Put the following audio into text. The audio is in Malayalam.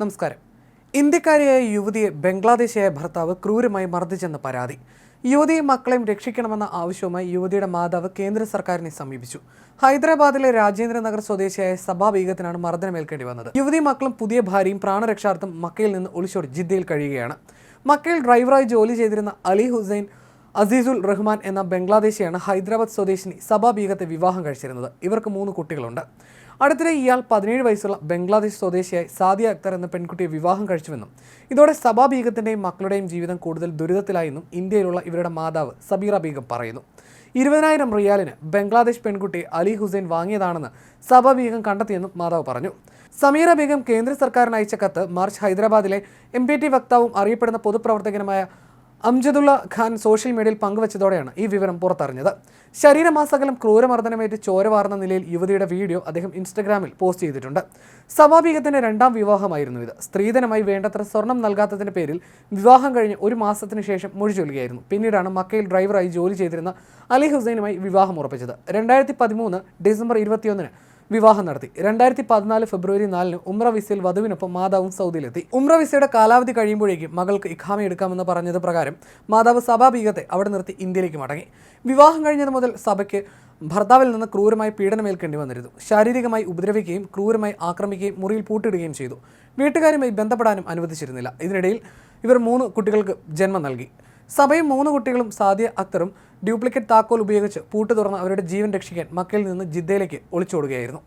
നമസ്കാരം. ഇന്ത്യക്കാരിയായ യുവതിയെ ബംഗ്ലാദേശിയായ ഭർത്താവ് ക്രൂരമായി മർദ്ദിച്ചെന്ന പരാതി. യുവതിയും മക്കളെയും രക്ഷിക്കണമെന്ന ആവശ്യവുമായി യുവതിയുടെ മാതാവ് കേന്ദ്ര സർക്കാരിനെ സമീപിച്ചു. ഹൈദരാബാദിലെ രാജേന്ദ്ര നഗർ സ്വദേശിയായ സഭാ ബീഗത്തിനാണ് മർദ്ദനമേൽക്കേണ്ടി വന്നത്. യുവതിയും മക്കളും പുതിയ ഭാര്യയും പ്രാണരക്ഷാർത്ഥം മക്കയിൽ നിന്ന് ഒളിച്ചോടി ജിദ്ദയിൽ കഴിയുകയാണ്. മക്കയിൽ ഡ്രൈവറായി ജോലി ചെയ്തിരുന്ന അലി ഹുസൈൻ അസീസുൽ റഹ്മാൻ എന്ന ബംഗ്ലാദേശിയാണ് ഹൈദരാബാദ് സ്വദേശിനി സബാ ബീഗത്തെ വിവാഹം കഴിച്ചിരുന്നത്. ഇവർക്ക് മൂന്ന് കുട്ടികളുണ്ട്. അടുത്തിടെ ഇയാൾ പതിനേഴ് വയസ്സുള്ള ബംഗ്ലാദേശ് സ്വദേശിയായ സാദിയ അക്തർ എന്ന പെൺകുട്ടിയെ വിവാഹം കഴിച്ചുവെന്നും ഇതോടെ സബാ ബീഗത്തിന്റെയും മക്കളുടെയും ജീവിതം കൂടുതൽ ദുരിതത്തിലായെന്നും ഇന്ത്യയിലുള്ള ഇവരുടെ മാതാവ് സബീറ ബീഗം പറയുന്നു. ഇരുപതിനായിരം റിയാലിന് ബംഗ്ലാദേശ് പെൺകുട്ടി അലി ഹുസൈൻ വാങ്ങിയതാണെന്ന് സബാ ബീഗം കണ്ടെത്തിയെന്നും മാതാവ് പറഞ്ഞു. സമീറ ബീഗം കേന്ദ്ര സർക്കാരിന് അയച്ച കത്ത് മാർച്ച് ഹൈദരാബാദിലെ എം വക്താവും അറിയപ്പെടുന്ന പൊതുപ്രവർത്തകനുമായ അംജദുള്ള ഖാൻ സോഷ്യൽ മീഡിയയിൽ പങ്കുവച്ചതോടെയാണ് ഈ വിവരം പുറത്തറിഞ്ഞത്. ശരീരമാസകലം ക്രൂരമർദ്ദനമേറ്റ് ചോര വാർന്ന നിലയിൽ യുവതിയുടെ വീഡിയോ അദ്ദേഹം ഇൻസ്റ്റഗ്രാമിൽ പോസ്റ്റ് ചെയ്തിട്ടുണ്ട്. സ്വാഭാവികത്തിന്റെ രണ്ടാം വിവാഹമായിരുന്നു ഇത്. സ്ത്രീധനമായി വേണ്ടത്ര സ്വർണം നൽകാത്തതിന്റെ പേരിൽ വിവാഹം കഴിഞ്ഞ് ഒരു മാസത്തിന് ശേഷം മൊഴി ചൊല്ലുകയായിരുന്നു. പിന്നീടാണ് മക്കയിൽ ഡ്രൈവറായി ജോലി ചെയ്തിരുന്ന അലി ഹുസൈനുമായി വിവാഹം ഉറപ്പിച്ചത്. രണ്ടായിരത്തി പതിമൂന്ന് ഡിസംബർ ഇരുപത്തിയൊന്നിന് വിവാഹം നടത്തി. രണ്ടായിരത്തി പതിനാല് ഫെബ്രുവരി നാലിന് ഉമ്ര വിസയിൽ വധുവിനൊപ്പം മാതാവും സൗദിയിലെത്തി. ഉമ്ര വിസയുടെ കാലാവധി കഴിയുമ്പോഴേക്കും മകൾക്ക് ഇഖാമ എടുക്കാമെന്ന് പറഞ്ഞത് പ്രകാരം മാതാവ് സഭാഭീകത്തെ അവിടെ നിർത്തി ഇന്ത്യയിലേക്ക് മടങ്ങി. വിവാഹം കഴിഞ്ഞത് മുതൽ സഭയ്ക്ക് ഭർത്താവിൽ നിന്ന് ക്രൂരമായി പീഡനമേൽക്കേണ്ടി വന്നിരുന്നു. ശാരീരികമായി ഉപദ്രവിക്കുകയും ക്രൂരമായി ആക്രമിക്കുകയും മുറിയിൽ പൂട്ടിടുകയും ചെയ്തു. വീട്ടുകാരുമായി ബന്ധപ്പെടാനും അനുവദിച്ചിരുന്നില്ല. ഇതിനിടയിൽ ഇവർ മൂന്ന് കുട്ടികൾക്ക് ജന്മം നൽകി. സഭയും മൂന്ന് കുട്ടികളും സാദിയ അക്തറും ഡ്യൂപ്ലിക്കേറ്റ് താക്കോൽ ഉപയോഗിച്ച് പൂട്ട് തുറന്ന് അവരുടെ ജീവൻ രക്ഷിക്കാൻ മക്കയിൽ നിന്ന് ജിദ്ദയിലേക്ക് ഒളിച്ചോടുകയായിരുന്നു.